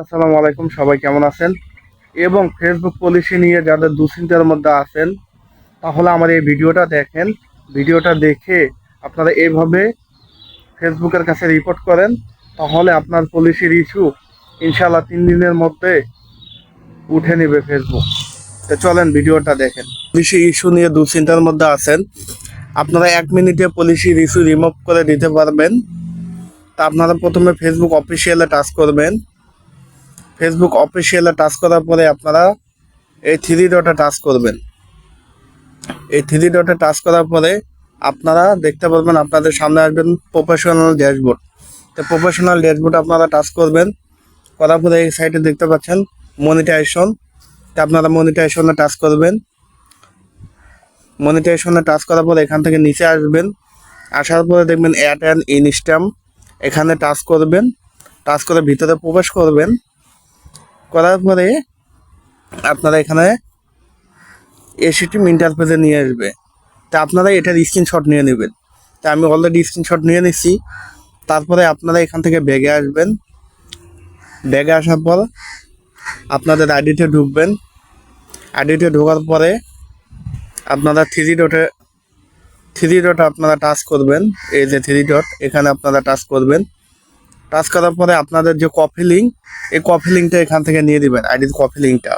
আসসালামু আলাইকুম, সবাই কেমন আছেন? এবং ফেসবুক পলিসি নিয়ে যাদের দুশ্চিন্তার মধ্যে আছেন, তাহলে আমার এই ভিডিওটা দেখেন। ভিডিওটা দেখে আপনারা এইভাবে ফেসবুকের কাছে রিপোর্ট করেন, তাহলে আপনার পলিসির ইস্যু ইনশাল্লাহ তিন দিনের মধ্যে উঠে নেবে ফেসবুক তো চলেন ভিডিওটা দেখেন। পলিসি ইস্যু নিয়ে দুশ্চিন্তার মধ্যে আছেন, আপনারা এক মিনিটে পলিসির ইস্যু রিমুভ করে দিতে পারবেন। তা আপনারা প্রথমে ফেসবুক অফিসিয়ালে টাচ করবেন। ফেসবুক অফিসিয়ালে টাচ করার পরে আপনারা এই থ্রি ডটে টাচ করবেন। এই থ্রি ডটে টাচ করার পরে আপনারা দেখতে পারবেন, আপনাদের সামনে আসবেন প্রফেশনাল ড্যাশবোর্ড তো প্রফেশনাল ড্যাশবোর্ড আপনারা টাচ করবেন। করার পরে এই সাইটে দেখতে পাচ্ছেন মনিটাইজেশন তা আপনারা মনিটাইজেশনে টাচ করবেন। মনিটাইজেশনে টাচ করার পরে এখান থেকে নিচে আসবেন। আসার পরে দেখবেন অ্যাড অ্যান্ড ইনস্ট্যাম্প এখানে টাচ করবেন। টাচ করে ভিতরে প্রবেশ করবেন। করার পরে আপনারা এখানে এসিটি ইন্টারফেসে নিয়ে আসবে। তা আপনারা এটার স্ক্রিনশট নিয়ে নেবেন। তা আমি অলরেডি স্ক্রিনশট নিয়ে নিচ্ছি তারপরে আপনারা এখান থেকে ব্যাগে আসবেন। ব্যাগে আসার পর আপনাদের আইডিতে ঢুকবেন। আইডিতে ঢোকার পরে আপনারা থ্রি ডটে থ্রি ডট আপনারা টাচ করবেন। এই যে থ্রি ডট এখানে আপনারা টাচ করবেন। টাচ করার পরে আপনাদের যে কফি লিঙ্ক এই কফি লিঙ্কটা এখান থেকে নিয়ে দিবেন আইডির কফি লিঙ্কটা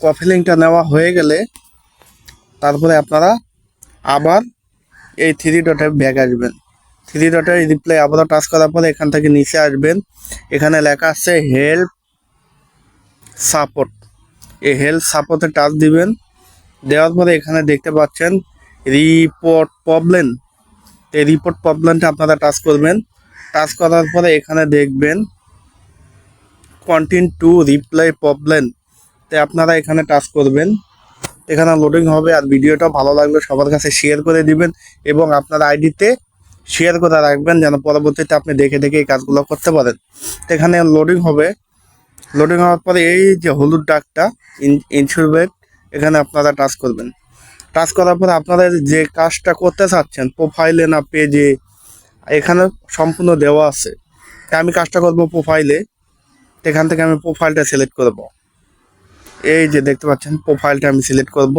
কফি লিঙ্কটা নেওয়া হয়ে গেলে তারপরে আপনারা আবার এই থ্রি ডটে ব্যাগ আসবেন। থ্রি ডটে রিপ্লাই আবারও টাচ করার পরে এখান থেকে নিচে আসবেন। এখানে লেখা আছে হেল্প সাপোর্ট এই হেল্প সাপোর্টে টাচ দিবেন। দেওয়ার পরে এখানে দেখতে পাচ্ছেন রিপোর্ট প্রবলেম এই রিপোর্ট প্রবলেমটা আপনারা টাচ করবেন। টাচ করার পরে এখানে দেখবেন কন্টিন টু রিপ্লাই প্রবলেম তে আপনারা এখানে টাচ করবেন। এখানে লোডিং হবে আর ভিডিওটা ভালো লাগলে সবার কাছে শেয়ার করে দিবেন এবং আপনার আইডিতে শেয়ার করে রাখবেন যেন পরবর্তীতে আপনি দেখে দেখে এই কাজগুলো করতে পারেন। এখানে লোডিং হবে। লোডিং হওয়ার পরে এই যে হলুদ ডাকটা ইনসুরবেট এখানে আপনারা টাচ করবেন। টাচ করার পরে আপনারা যে কাজটা করতে চাচ্ছেন প্রোফাইলে না পেজে এখানে সম্পূর্ণ দেওয়া আছে। আমি কাজটা করব প্রোফাইলে এখান থেকে আমি প্রোফাইলটা সিলেক্ট করব এই যে দেখতে পাচ্ছেন প্রোফাইলটা আমি সিলেক্ট করব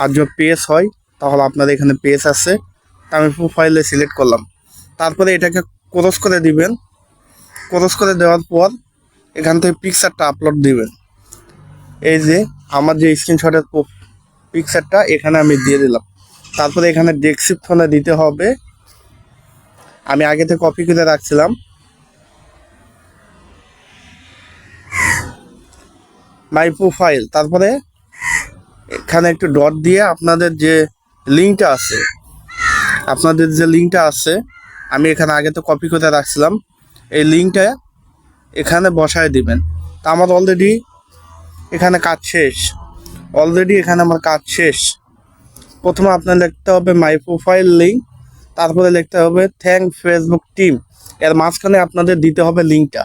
আর যদি পেজ হয়, তাহলে আপনাদের এখানে পেজ আছে। তা আমি প্রোফাইলে সিলেক্ট করলাম। তারপরে এটাকে ক্রস করে দিবেন। ক্রস করে দেওয়ার পর এখান থেকে পিকচারটা আপলোড দিবেন। এই যে আমার যে স্ক্রিনশটের পিকচারটা এখানে আমি দিয়ে দিলাম। তারপরে এখানে ডেসক্রিপশনে দিতে হবে। আমি আগে থেকে কপি করে রাখছিলাম। মাই প্রোফাইল তারপরে এখানে একটু ডট দিয়ে আপনাদের যে লিঙ্কটা আছে, আপনাদের যে লিঙ্কটা আছে, আমি এখানে আগে তো কপি করে রাখছিলাম। এই লিঙ্কটা এখানে বসায় দিবেন। তা আমার অলরেডি এখানে কাজ শেষ। অলরেডি এখানে আমার কাজ শেষ। প্রথমে আপনার লিখতে হবে মাই প্রোফাইল লিঙ্ক তারপরে লিখতে হবে থ্যাংক ফেসবুক টিম এর মাঝখানে আপনাদের দিতে হবে লিঙ্কটা।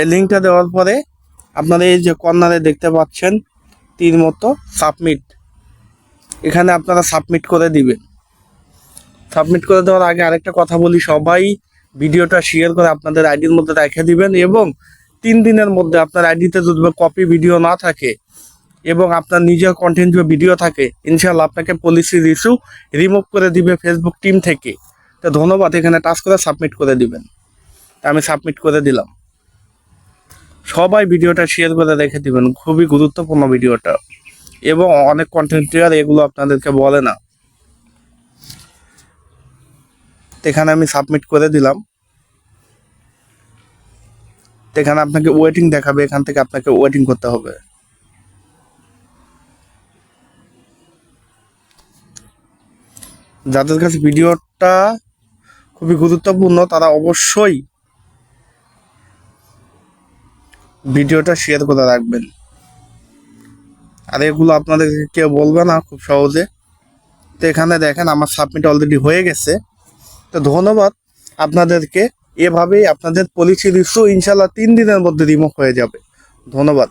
এই লিঙ্কটা দেওয়ার পরে আপনারা এই যে কর্নারে দেখতে পাচ্ছেন তীর মতো সাবমিট। এখানে আপনারা সাবমিট করে দিবেন। সাবমিট করে দেওয়ার আগে আরেকটা কথা বলি, সবাই ভিডিওটা শেয়ার করে আপনাদের আইডির মধ্যে রেখে দিবেন এবং তিন দিনের মধ্যে আপনার আইডিতে যদি কপি ভিডিও না থাকে এবং আপনার নিজের কন্টেন্ট যে ভিডিও থাকে ইনশাল্লাহ আপনাকে পলিসির ইস্যু রিমুভ করে দিবে ফেসবুক টিম থেকে। তো ধন্যবাদ, এখানে টাচ করে সাবমিট করে দিবেন। আমি সাবমিট করে দিলাম। সবাই ভিডিওটা শেয়ার করে রেখে দিবেন, খুবই গুরুত্বপূর্ণ ভিডিওটা এবং অনেক কন্টেন্ট ক্রিয়ার এগুলো আপনাদেরকে বলে না। এখানে আমি সাবমিট করে দিলাম। এখানে আপনাকে ওয়েটিং দেখাবে, এখান থেকে আপনাকে ওয়েটিং করতে হবে। যাদের কাছে ভিডিওটা খুবই গুরুত্বপূর্ণ, তারা অবশ্যই ভিডিওটা শেয়ার করে রাখবেন। আর এগুলো আপনাদেরকে কেউ বলবে না খুব সহজে। তো এখানে দেখেন আমার সাবমিট অলরেডি হয়ে গেছে। তো ধন্যবাদ আপনাদেরকে। এভাবেই আপনাদের পলিসি ইস্যু ইনশাল্লাহ তিন দিনের মধ্যে রিমুভ হয়ে যাবে। ধন্যবাদ।